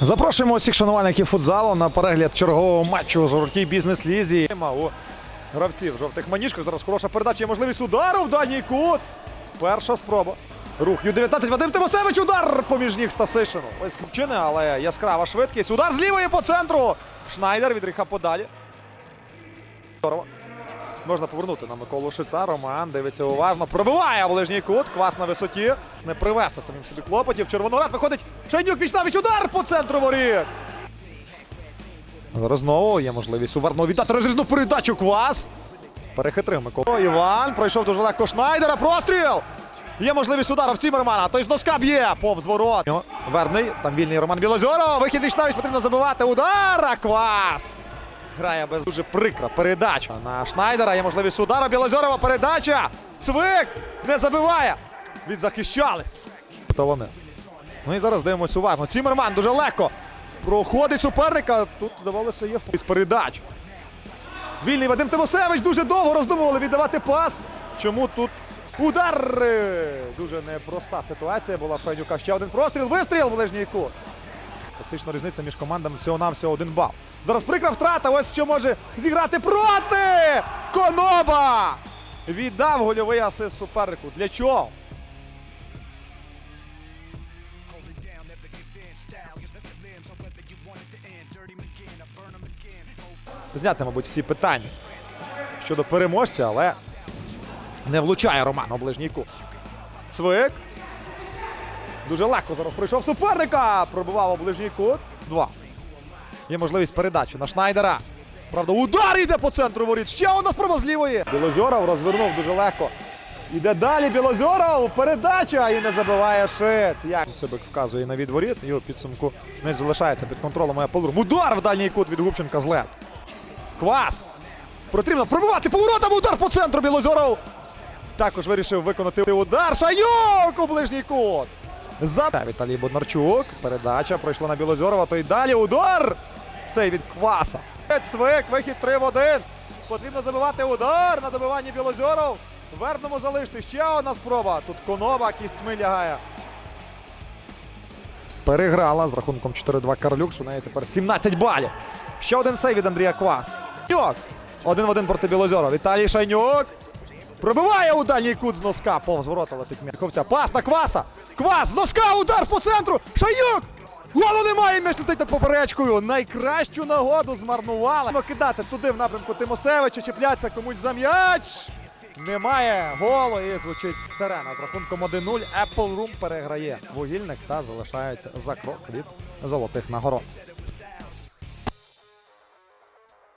Запрошуємо усіх шанувальників футзалу на перегляд чергового матчу у золотій бізнес-лізі. У гравців в жовтих маніжках. Зараз хороша передача. Є можливість удару в дальній кут. Перша спроба. Рух Ю-19. Вадим Тимосевич. Удар поміж ніг Стасишину. Ось вчини, але яскрава швидкість. Удар з лівої по центру. Шнайдер від гріха подалі. Здорово. Можна повернути на Миколу Шица. Роман дивиться уважно. Пробиває ближній кут. Квас на висоті. Не привести самим собі клопотів. Червоноград виходить. Шайнюк Вічнавіч. Удар по центру воріт. Зараз знову є можливість у Варно віддати розрізну передачу. Квас. Перехитрив Микола. Іван пройшов дуже легко Шнайдера. Простріл. Є можливість удара в Цімермана. Той з носка б'є повз ворот. Вербний. Там вільний Роман Білозоров. Вихід Вічнавіч потрібно забивати. Удар. Квас. Грає без дуже прикра передача на Шнайдера. Є можливість удара. Білозорова передача. Цвик не забиває. Відзахищались. Хто вони? Ну і зараз дивимося уважно. Цімерман дуже легко проходить суперника. Тут здавалося є з передач. Вільний Вадим Тимосевич дуже довго роздумували віддавати пас. Чому тут удар? Дуже непроста ситуація була в Файнюка. Ще один простріл. Вистріл в ближній кут. Фактично різниця між командами всього-навсього один бал. Зараз прикра втрата. Ось що може зіграти проти Коноба. Віддав гольовий асист супернику. Для чого? Зняти, мабуть, всі питання щодо переможця, але не влучає Роман у ближній кут. Цвик. Дуже легко зараз пройшов суперника. Пробивав у кут. Два. Є можливість передачі на Шнайдера. Правда, удар йде по центру воріт. Ще одна спроба з лівої. Білозьоров розвернув дуже легко. Іде далі Білозьоров. Передача і не забиває Шиц. Як це бик вказує на відворіт. У підсумку не залишається під контролем Аполурм. Удар в дальній кут від Губченка з лед. Квас. Потрібно пробивати поворотом удар по центру Білозоров. Також вирішив виконати удар. Шайок у ближній кут. За Віталій Боднарчук. Передача пройшла на Білозорова. То й далі удар. Цей від Кваса. Цвик, вихід 3 в 1. Потрібно забивати удар на добиванні Білозоров. Верному залишити. Ще одна спроба. Тут Конова кістьми лягає. Переграла з рахунком 4-2 Карлюкс. У неї тепер 17 балів. Ще один сейв від Андрія Квас. Шайнюк. Один в один проти Білозьора. Віталій Шайнюк. Пробиває у дальній кут з носка. Повз ворота летить м'яч. Пас на Кваса. Квас з носка. Удар по центру. Шайнюк. Голу немає. М'яч летить над поперечкою. Найкращу нагоду змарнували. Ну, Кидати туди в напрямку Тимосевича. Чіпляться комусь за м'яч. Немає голу і звучить сирена. З рахунком 1-0 Apple Room переграє вугільник та залишається за крок від золотих нагород.